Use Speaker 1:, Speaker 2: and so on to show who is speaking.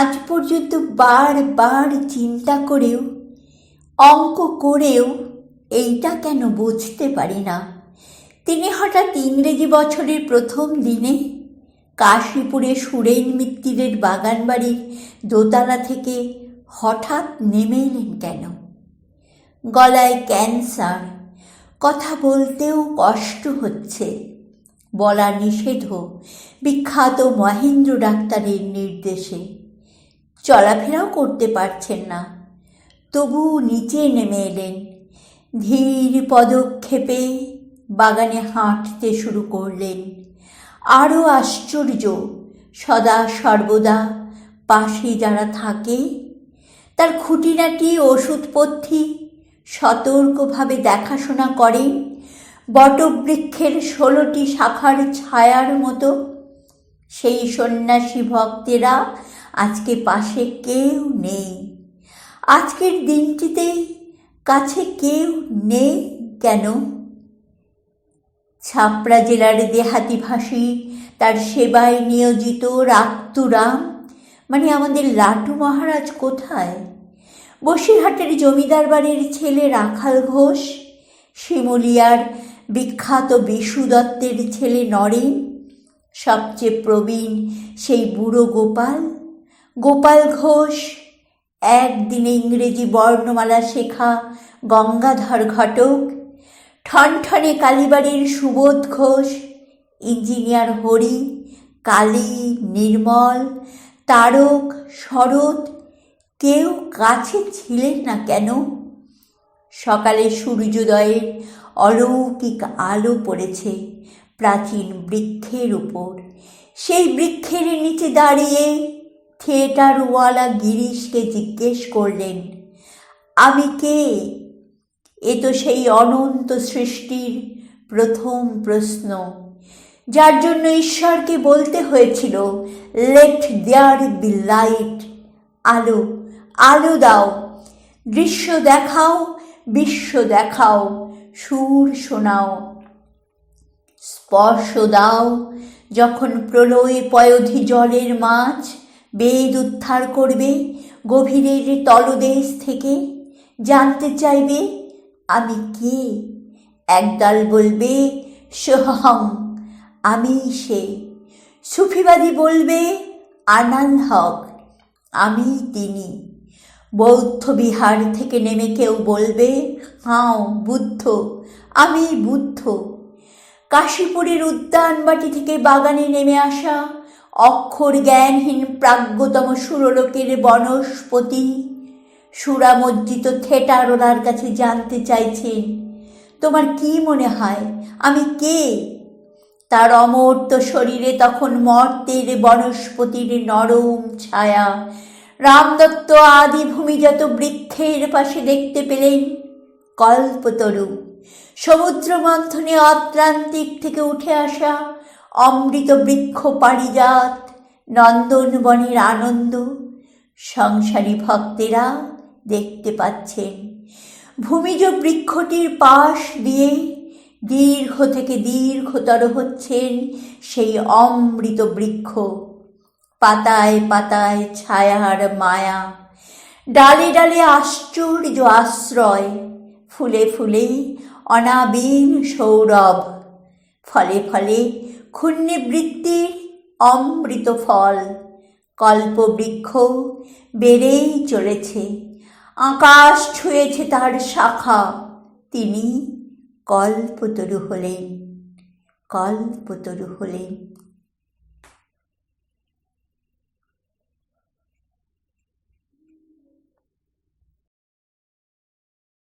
Speaker 1: আজ পর্যন্ত বারবার চিন্তা করেও, অঙ্ক করেও এইটা কেন বুঝতে পারি না। তিনি হঠাৎ ইংরেজি বছরের প্রথম দিনে কাশীপুরে সুরেন মিত্তিরের বাগান বাড়ির দোতলা থেকে হঠাৎ নেমে এলেন কেন? গলায় ক্যান্সার, কথা বলতেও কষ্ট হচ্ছে, বলা নিষেধ বিখ্যাত মহেন্দ্র ডাক্তারের নির্দেশে। চলাফেরাও করতে পারছেন না। তবু নিচে নেমে এলেন। ধীর পদক্ষেপে বাগানে হাঁটতে শুরু করলেন। আরও আশ্চর্য, সদা সর্বদা পাশে যারা থাকে, তার খুঁটিনাটি ওষুধপথ্যি সতর্কভাবে দেখাশোনা করেন বটবৃক্ষের ষোলোটি শাখার ছায়ার মতো। সেই সন্ন্যাসী ভক্তেরা আজকে পাশে কেউ নেই। আজকের দিনটিতে কাছে কেউ নেই কেন? ছাপড়া জেলার দেহাতিভাষী তার সেবায় নিয়োজিত রাক্তুরাম মানে আমাদের লাটু মহারাজ কোথায়? বসিরহাটের জমিদার বাড়ির ছেলে রাখাল ঘোষ, শিমুলিয়ার বিখ্যাত বিশু দত্তের ছেলে নরেন, সবচেয়ে প্রবীণ সেই বুড়ো গোপাল গোপাল ঘোষ, একদিনে ইংরেজি বর্ণমালা শেখা গঙ্গাধর ঘটক, ঠনঠনে কালীবাড়ির সুবোধ ঘোষ, ইঞ্জিনিয়ার হরি, কালী, নির্মল, তারক, শরৎ, কেউ কাছে ছিলেন না কেন? সকালে সূর্যোদয়ের অলৌকিক আলো পড়েছে প্রাচীন বৃক্ষের উপর। সেই বৃক্ষের নিচে দাঁড়িয়ে থিয়েটারওয়ালা গিরিশকে জিজ্ঞেস করলেন, আমি কে? এ তো সেই অনন্ত সৃষ্টির প্রথম প্রশ্ন। যার জন্য ঈশ্বরকে বলতে হয়েছিল, লেট দেয়ার বি লাইট। আলো আলো দাও। দৃশ্য দেখাও, বিশ্ব দেখাও, সুর শোনাও। স্পর্শ দাও যখন প্রলয় পয়োধি জলের মাছ। বেদ উদ্ধার করবে গভীরের তলদেশ থেকে। জানতে চাইবে, আমি কে? একদল বলবে সোহং আমি সে। সুফিবাদী বলবে, আনাল হক, আমি তিনি। বৌদ্ধ বিহার থেকে নেমে কেউ বলবে, হাও, বুদ্ধ, আমি বুদ্ধ। কাশীপুরের উদ্যানবাটি থেকে বাগানে নেমে আসা অক্ষর জ্ঞানহীন প্রাজ্ঞতম সুরলোকের বনস্পতি। সুরামজ্জিত থেটার ওনার কাছে জানতে চাইছেন, তোমার কি মনে হয়, আমি কে? তার অমর্ত শরীরে তখন মর্তের বনস্পতির নরম ছায়া। রামদত্ত আদি ভূমিজাত বৃক্ষের পাশে দেখতে পেলেন কল্পতরু। সমুদ্র মন্থনে অত্রান্তিক থেকে উঠে আসা অমৃত বৃক্ষ পারিজাত, নন্দনবনের আনন্দ, সংসারী ভক্তেরা দেখতে পাচ্ছেন। ভূমিজ বৃক্ষটির পাশ দিয়ে দীর্ঘ থেকে দীর্ঘতর হচ্ছেন সেই অমৃত বৃক্ষ পাতায় পাতায় ছায়ার মায়া, ডালে ডালে আশ্চর্য আশ্রয়, ফুলে ফুলে অনাবীন সৌরভ, ফলে ফলে ক্ষুণ্ণবৃত্তির অমৃত ফল, কল্পবৃক্ষ বেড়েই চলেছে আকাশ ছুঁয়েছে তার শাখা। তিনি কল্পতরু হলেন কল্পতরু হলেন।